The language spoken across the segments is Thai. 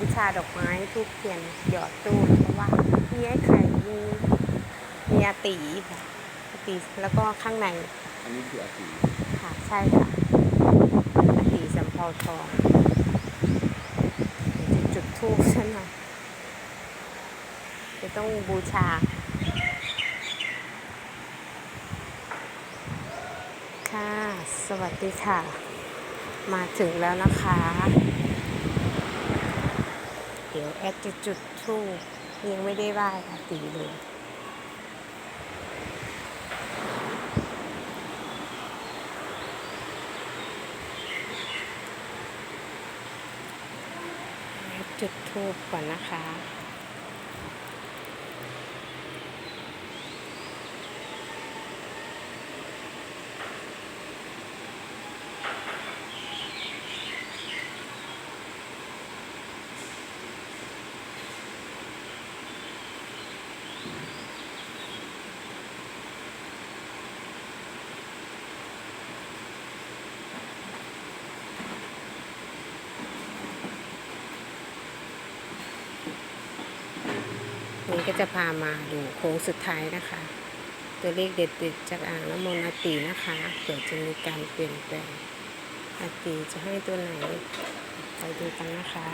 บูชาดอกไม้ทูบเทียนหยอดตู้แล้วก็ว่ามีไอ้ไข่มีมีอาตีค่ะอาตีแล้วก็ข้างในอันนี้คืออาตีค่ะใช่ค่ะอาตีสำเภาทองเดี๋ยวจะจุดทูบซะหน่อยจะต้องบูชาค่ะ สวัสดีค่ะ มาถึงแล้วนะคะเดี๋ยว แอดจะจุดทูบยังไม่ได้ไหว้อาตีเลยจุดทูบก่อนนะคะ นี่ก็จะพามาดูโค้งสุดท้ายนะคะ ตัวเลขเด็ดๆจากอ่างน้ำมนต์อาตีนะคะเผื่อจะมีการเปลี่ยนแปลงอาตีจะให้ตัวไหนไปดูกันนะคะ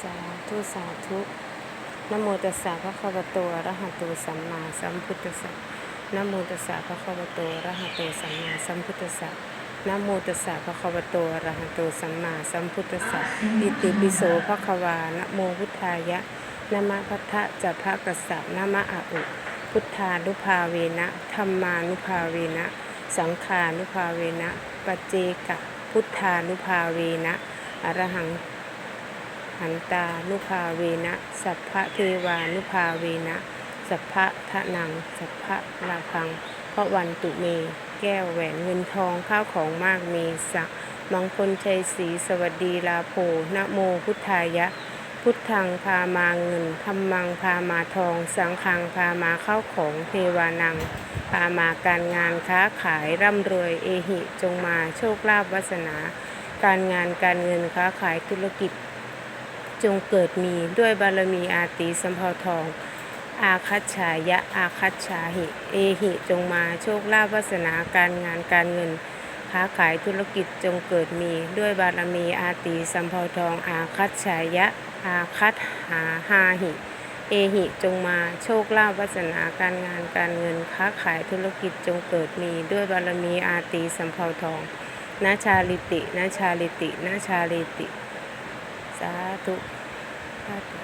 สาธุสาธุ นโมตัสสะภะคะวะโตอะระหะโตสัมมาสัมพุทธัสสะนโมตัสสะภะคะวะโตอะระหะโตสัมมาสัมพุทธัสสะนโมตัสสะภะคะวะโตอะระหะโตสัมมาสัมพุทธัสสะอิติปิโสภะคะวานโมพุทธายะนมะพัทธะจะพะกัสสะนมะอะอุพุทธานุภาเวนะธรรมานุภาเวนะ สังขานุภาเวนะปเจกะพุทธานุภาเวนะอรหัง หันตานุภาเวนะ สัพพะเทวานุภาเวนะ สัพพะทะนัง สัพพะลาพังพระวันตุเม แก้วแหวนเงินทองข้าวของมากมีสักมังคลชัยศรีสวัสดีลาโภนะโมพุทธายะ พุทธังพามาเงินธรรมังพามาทอง สังฆังพามาข้าวของเทวานัง พามาการงานค้าขายร่ำรวยเอหิจงมาโชคลาภวาสนา การงานการเงินค้าขายธุรกิจ จงเกิดมีด้วยบารมีอาตีสัมภาทอง อาคัจฉายะอาคัจฉาหิ เอหิจงมาโชคลาภวาสนาการงานการเงิน ค้าขายธุรกิจจงเกิดมีด้วยบารมีอาตีสัมภาทอง อาคัจฉายะอาคัตหาหาหิ เอหิจงมาโชคลาภวาสนาการงานการเงิน ค้าขายธุรกิจจงเกิดมีด้วยบารมีอาตีสัมภาทองนาชาลิตินาชาลิตินาชาลิติ สาธุาธุ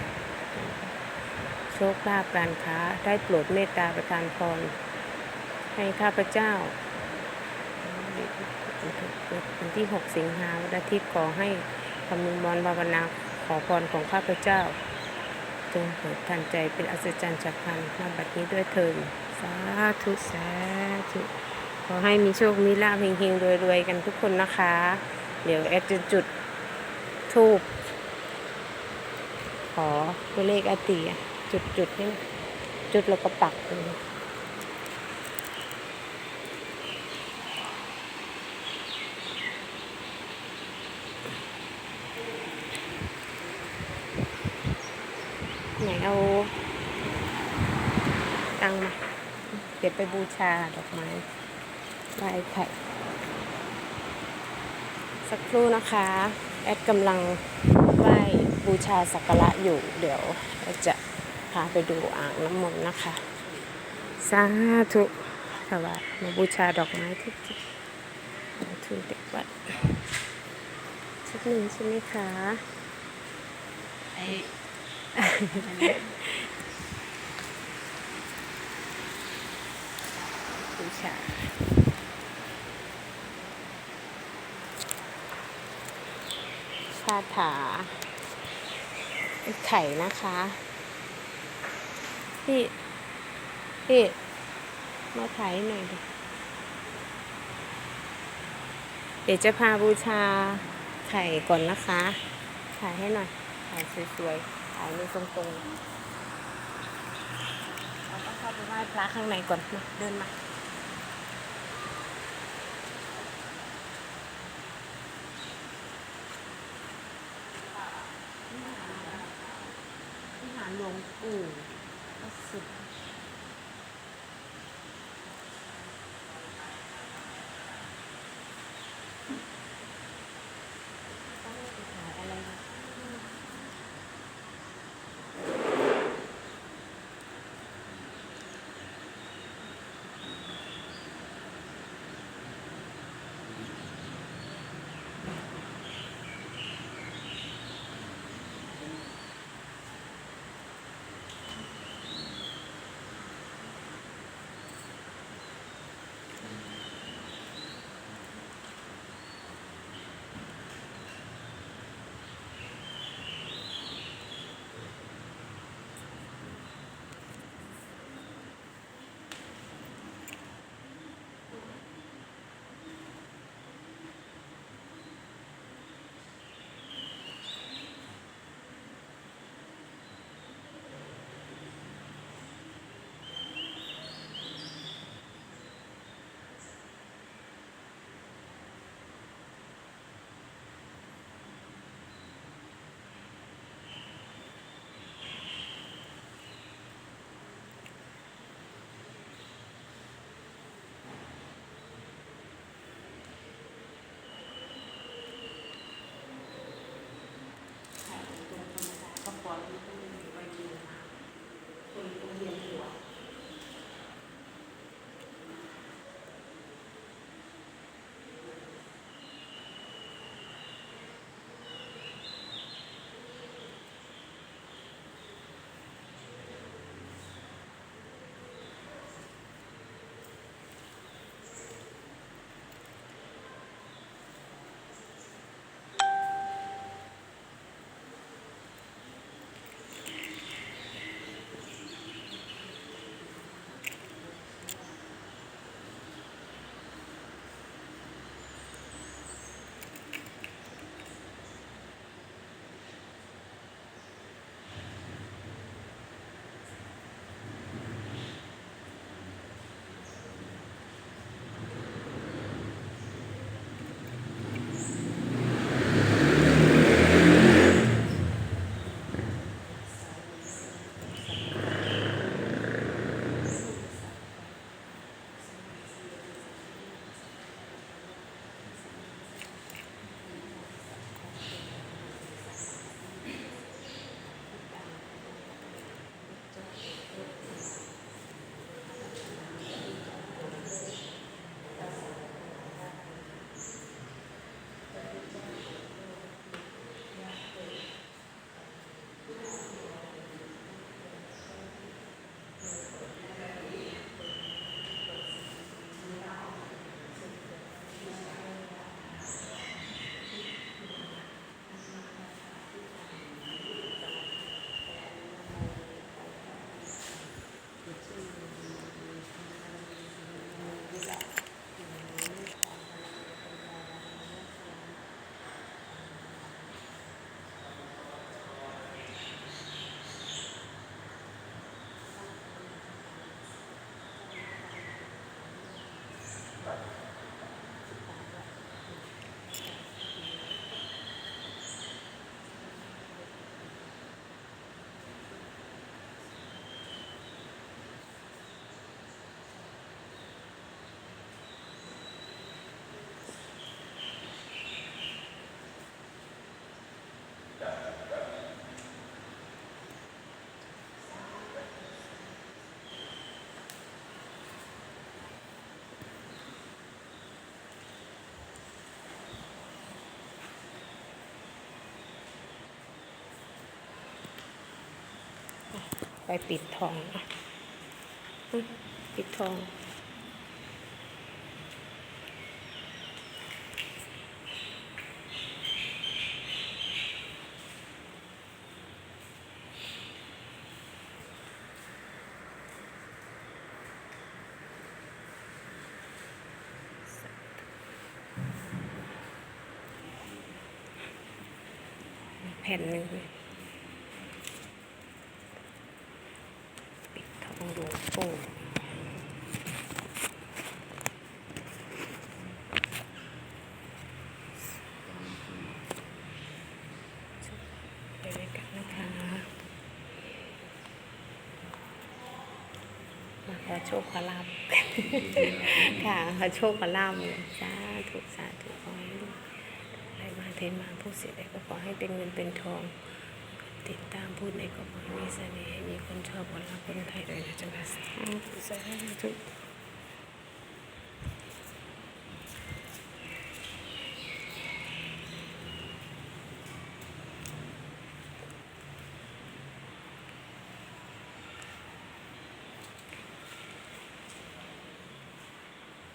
โชคลาภการค้าได้โปรดเมตตาประทานพรให้ข้าพเจ้าวันที่ 6 สิงหาวันอาทิตย์ขอให้คำนึงบอลภาวนาขอพรของข้าพเจ้า จงเกิดทันใจเป็นอัศจรรย์ฉับพลันมาบัดนี้ด้วยเถิดสาธุสาธุขอให้มีโชค มีลาภเฮงๆรวยๆ กันทุกคนนะคะ เดี๋ยวแอดจะจุดทูบ ตัวเลขอาตีจุดจุดนี่จุดแล้วก็ปักเลยไหนเอาตังมาเดี๋ยวไปบูชาดอกไม้ไหว้ไข่สักครู่นะคะ แอดกำลังไหว้ บูชาสักการะอยู่ เดี๋ยวจะพาไปดูอ่างน้ำมนต์นะคะ สาธุถวายมาบูชาดอกไม้ทุกจุดทุนเด็กวัดชุดหนึ่งใช่ไหมคะไอบูชาคาถา ไข่นะคะ พี่ พี่ มาไถหน่อยดิเดี๋ยวจะพาบูชาไข่ก่อนนะคะถ่ายให้หน่อยถ่ายสวยๆถ่ายในตรงๆเราต้องเข้าไปไหว้พระข้างในก่อนมาเดินมา um. Assim. ไปปิดทองนะปิดทอง แผ่นหนึ่ง ลวงปู่ไปด้วยกันนะคะมาขอโชคขอลาบค่ะ ขอโชคขอลาบสาธุสาธุขอให้ลูกได้มาเทนมาผู้เสียได้ก็ขอให้เป็นเงินเป็นทอง ติดตามพูดในก็ขอให้มีเสน่ห์มีคนชอบคนรักคนไทยด้วยนะจ๊ะสาธุสาธุ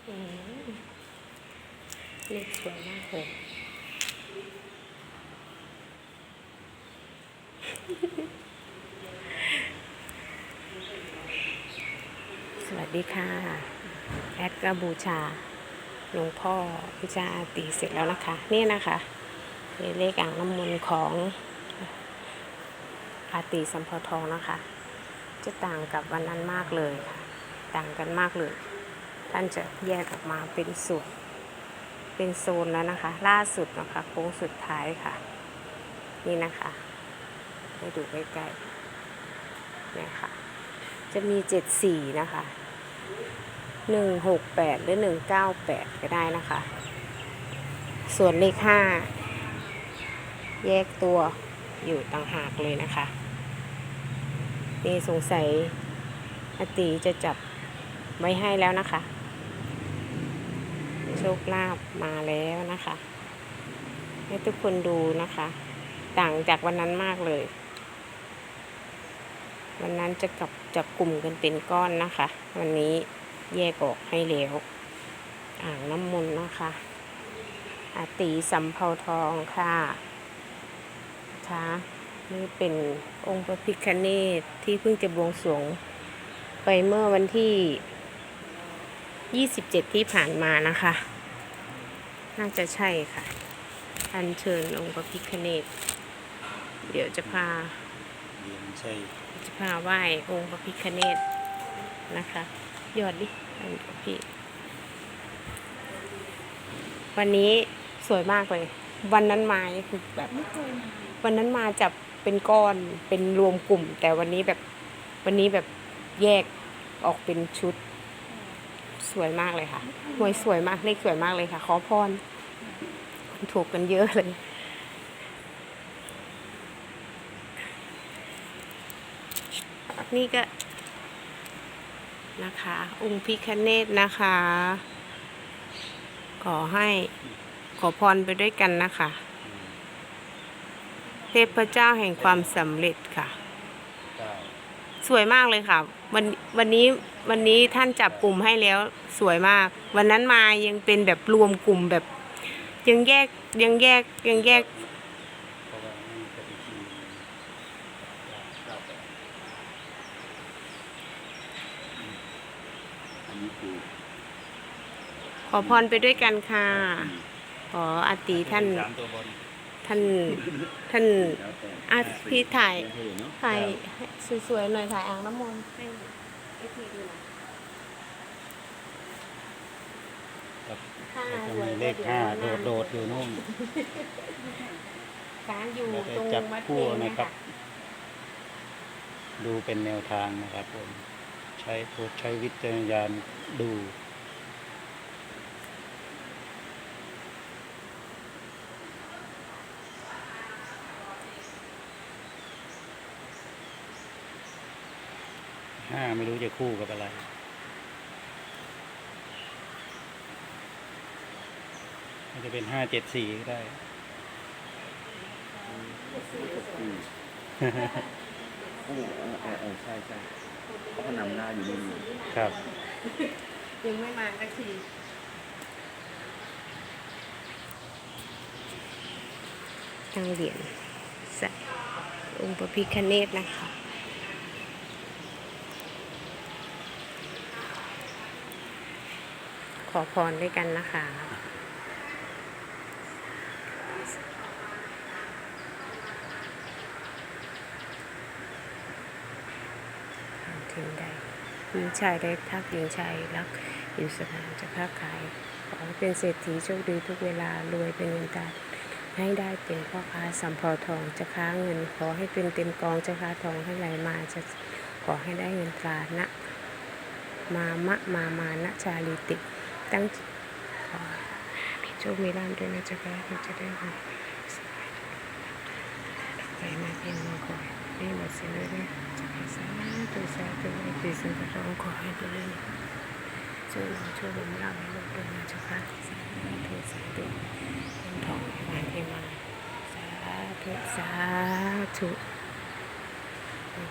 อืมเลขสวยมากเลย สวัสดีค่ะ แอดก็บูชาหลวงพ่อบูชาตีเสร็จแล้วนะคะ นี่นะคะเป็นเลขอ่างน้ำมนต์ของอาตีสัมพทองนะคะ จะต่างกับวันนั้นมากเลยค่ะ ต่างกันมากเลย ท่านจะแยกออกมาเป็นส่วนเป็นโซนแล้วนะคะ ล่าสุดนะคะโค้งสุดท้ายค่ะ นี่นะคะให้ดูใกล้ๆเนี่ยค่ะ จะมีเจ็ดสี่นะคะหนึ่งหกแปดหรือหนึ่งเก้าแปดก็ได้นะคะ ส่วนเลขห้าแยกตัวอยู่ต่างหากเลยนะคะนี่สงสัยอตีจะจับไว้ให้แล้วนะคะ โชคลาภมาแล้วนะคะ ให้ทุกคนดูนะคะ ต่างจากวันนั้นมากเลย วันนั้นจะกลับ จับกลุ่มกันเป็นก้อนนะคะ วันนี้แยกออกให้แล้วอ่างน้ำมนต์นะคะอาตีสำเภาทองค่ะค่ะนี่เป็นองค์พระพิคเนตที่เพิ่งจะบวงสรวงไปเมื่อวันที่ 27 ที่ผ่านมานะคะ น่าจะใช่ค่ะ อัญเชิญองค์พระพิคเนตเดี๋ยวจะพาเรียนใช่ จะพาไหว้องค์พระพิคเนตนะคะ ยอดดิอันพี่วันนี้สวยมากเลย วันนั้นมาคือแบบวันนั้นมาจับเป็นก้อนเป็นรวมกลุ่ม แต่วันนี้แบบวันนี้แบบแยกออกเป็นชุด สวยมากเลยค่ะหวยสวยมากเลขสวยมากเลยค่ะ ขอพรถูกกันเยอะเลย นี่ก็นะคะ องค์พิคเนตนะคะ ขอให้ขอพรไปด้วยกันนะคะ เทพเจ้าแห่งความสำเร็จค่ะเก้าสวยมากเลยค่ะ วันวันนี้วันนี้ท่านจับกลุ่มให้แล้วสวยมาก วันนั้นมายังเป็นแบบรวมกลุ่มแบบ ยังแยกยังแยกยังแยก เพราะว่านี่จะเป็นทีเก้าแปดอันนี้คือ ข อพรไปด้วยกันค่ะ ขออาตีท่าน สามตัวบนท่าน ท่านแล้วแต่อาพี่ถ่ายเท่เนอะถ่ายให้สวยๆหน่อยถ่ายอ่างน้ำมนต์ให้ไอทีดูหน่อยครับห้าแล้วก็รวยมีเลขห้าโดดๆอยู่นู่น ค้างอยู่แล้วตรงจะจับวัดคู่เองนะนะครัคะบ ดูเป็นแนวทางนะครับผม ใช้โปรดใช้วิจารณญาณดู ห้าไม่รู้จะคู่กับอะไรมันจะเป็นห้าเจ็ดสี่ก็ได้คู่เออเออเออใช่ใช่เขาก็นำหน้าอยู่นี่ครับ ยังไม่มาสักทีตั้งเหรียญใส่องค์พระพิคเนตนะคะ อพรด้วยกันนะคะถึงได้หญิงชายเล็กทักหญิงชายรักอยู่สถานจะค้าขายขอเป็นเศรษฐีโชคดีทุกเวลารวยเป็นเงินตาให้ได้เป็นพ่อค้าสัมพอทองจะค้าเงิน ขอให้เป็นเต็มกองจะค้าทองให้ไหลมาจะขอให้ได้เงินตรานะมามะมามานะชาลิติ ตั้งขอมีโชคมีลาภด้วยนะจ๊ะเราจะได้เงินไปมาเพียงมาขอให้หมดสิ้นเลยนะจะให้สาธุสาธุให้ปีสิ่งที่เราขอให้ด้วยช่วยเราช่วยผมเราให้ลูกด้วยนะจ๊ะสาธุสาธุเงินทองให้มาเทมาสาธุสาธุ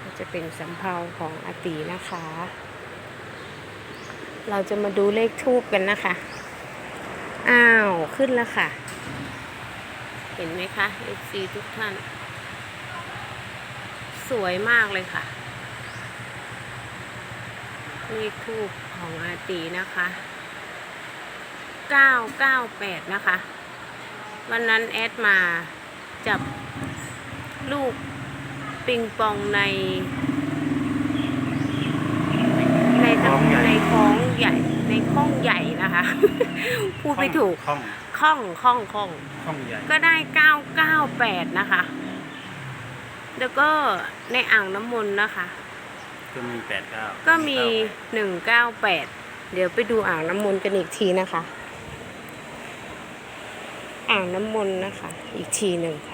ก็จะเป็นสำเภาของอตีนะคะ เราจะมาดูเลขทูบกันนะคะ อ้าว ขึ้นแล้วค่ะ เห็นไหมคะ FC ทุกท่าน สวยมากเลยค่ะ เลขทูบของอาตีนะคะ 998 นะคะ วันนั้นแอดมาจับลูกปิงปองในใน คลองใหญ่ ในคลอง ใหญ่ในคลองใหญ่นะคะ พูดไม่ถูกห้องคลองคลองคลองห้องใหญ่ก็ได้ 998 นะคะ แล้วก็ในอ่างน้ำมนต์นะคะ ก็มีแปดเก้าก็มี 198 เดี๋ยวไปดูอ่างน้ำมนต์กันอีกทีนะคะ อ่างน้ำมนต์นะคะ อีกทีหนึ่งค่ะ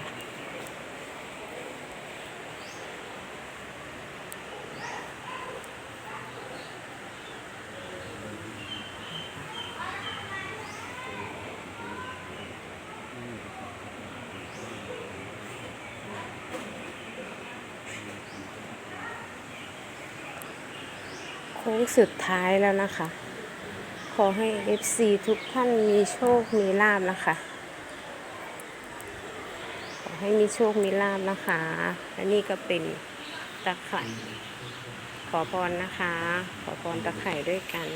โค้งสุดท้ายแล้วนะคะ ขอให้ FC ทุกท่านมีโชคมีลาบนะคะ ขอให้มีโชคมีลาบนะคะ และนี่ก็เป็นตะไคร่ขอพรนะคะ ขอพรตะไคร่ด้วยกัน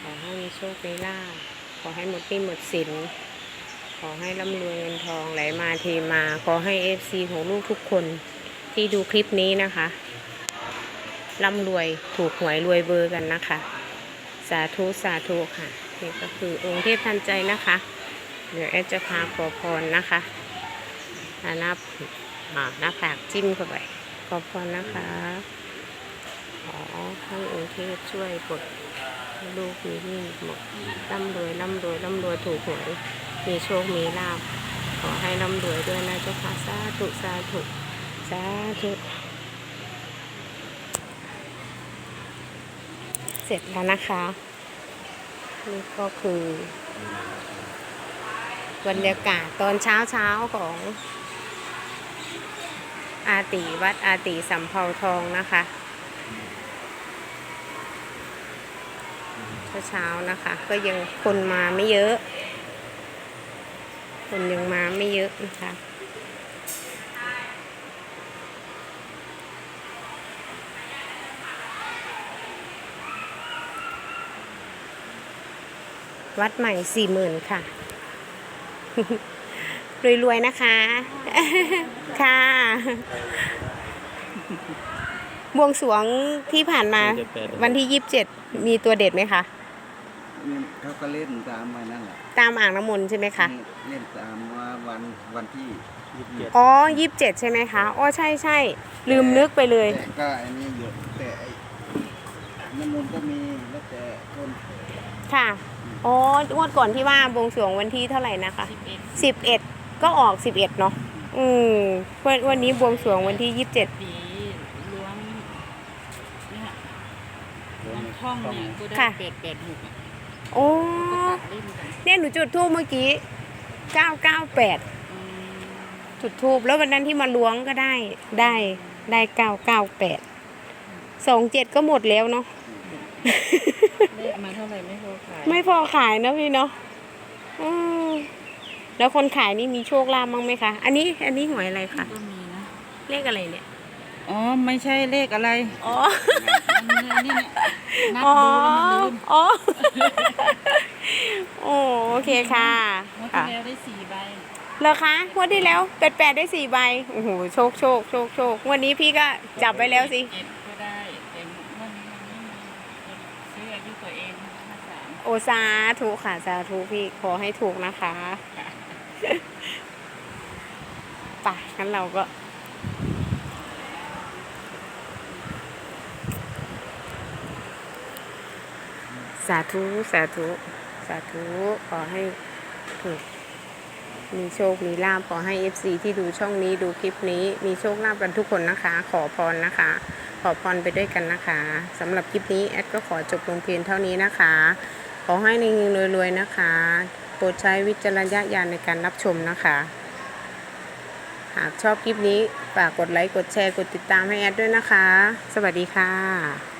ขอให้มีโชคมีลาบขอให้หมดหนี้หมดสินขอให้ร่ำรวยเงินทองไหลมาเทมา ขอให้ FC ของลูกทุกคนที่ดูคลิปนี้นะคะ ร่ำรวยถูกหวยรวยเบอร์กันนะคะ สาธุสาธุค่ะ นี่ก็คือองค์เทพทันใจนะคะ เดี๋ยวแอดจะพาขอพรนะคะอานับอ่าหน้าผากจิ้มเข้าไปขอพรนะคะขอให้องค์เทพช่วยปลดลูกมีหนี่หมดร่ำรวยร่ำรวยร่ำรวยถูกหวยมีโชคมีลาภขอให้ร่ำรวยด้วยนะเจ้าค่ะสาธุสาธุสาธุ เสร็จแล้วนะคะ นี่ก็คือ บรรยากาศตอนเช้าเช้าของอาติวัดอาติสัมเภาทองนะคะ เช้าๆนะคะ ก็ยังคนมาไม่เยอะ คนยังมาไม่เยอะนะคะ วัดใหม่สี่หมื่นค่ะ รวยๆ นะคะ ค่ะ บวงสรวงที่ผ่านมาวันที่ยี่สิบเจ็ดมีตัวเด็ดไหมคะนี่เขาก็เล่นตามมานั่นแหละ ตามอ่างน้ำมนต์ใช่ไหมคะ เล่นตามว่าวันวันที่ยี่สิบเจ็ดอ๋อยี่สิบเจ็ดใช่ไหมคะ อ๋อใช่ใช่ลืมนึกไปเลยแต่ก็อันนี้อยู่แต่ไอ้น้ำมนต์ก็มีแล้วแต่คนค่ะ อ๋องวดก่อนที่ว่าบวงสรวงวันที่เท่าไหร่นะคะสิบเอ็ดก็ออกสิบเอ็ดเนาะอืมวันวันนี้บวงสรวงวันที่ยี่สิบเจ็ดผีล้วงเนี่ยมันคล่องเนี่ยก็ได้ค่ะแปดแปดหกอะโอ้ก็ตัดเล่นกันเนี่ยหนูจุดทูบเมื่อกี้เก้าเก้าแปดอืมจุดทูบแล้ววันนั้นที่มาล้วงก็ได้ได้ได้เก้าเก้าแปดสองเจ็ดก็หมดแล้วเนาะ เลขมาเท่าไหร่ไม่พอขาย ไม่พอขายนะพี่เนาะอืมแล้วคนขายนี่มีโชคลาภบ้างไหมคะ อันนี้ อันนี้หวยอะไรคะก็มีนะ เลขอะไรเนี่ย อ๋อ ไม่ใช่เลขอะไร อ๋ออันนี้นี่เนี่ยนับอ๋อ ดูแล้วมันลืมอ๋อ โอ้โอเคค่ะเมื่อค่ะที่แล้วได้สี่ใบเหรอคะงวดที่แล้วแปดแปดได้สี่ใบ โอ้โห โชค โชค โชค โชคงวันนี้พี่ก็จับไว้แล้วสิ เจ็ดก็ได้แต่วันนี้มันไม่มี โอสาธุค่ะสาธุพี่ขอให้ถูกนะคะไปงั้นเราก็ สาธุ สาธุ สาธุ ขอให้ถูก มีโชค มีลาภขอให้ FC ที่ดูช่องนี้ดูคลิปนี้ มีโชคลาภกันทุกคนนะคะ ขอพรนะคะ ขอพรไปด้วยกันนะคะสำหรับคลิปนี้ แอดก็ขอจบลงเพียงเท่านี้นะคะ ขอให้ในเงินรวยๆนะคะ โปรดใช้วิจารณญาณในการรับชมนะคะ หากชอบคลิปนี้ ฝากกดไลค์ กดแชร์ กดติดตามให้แอดด้วยนะคะ สวัสดีค่ะ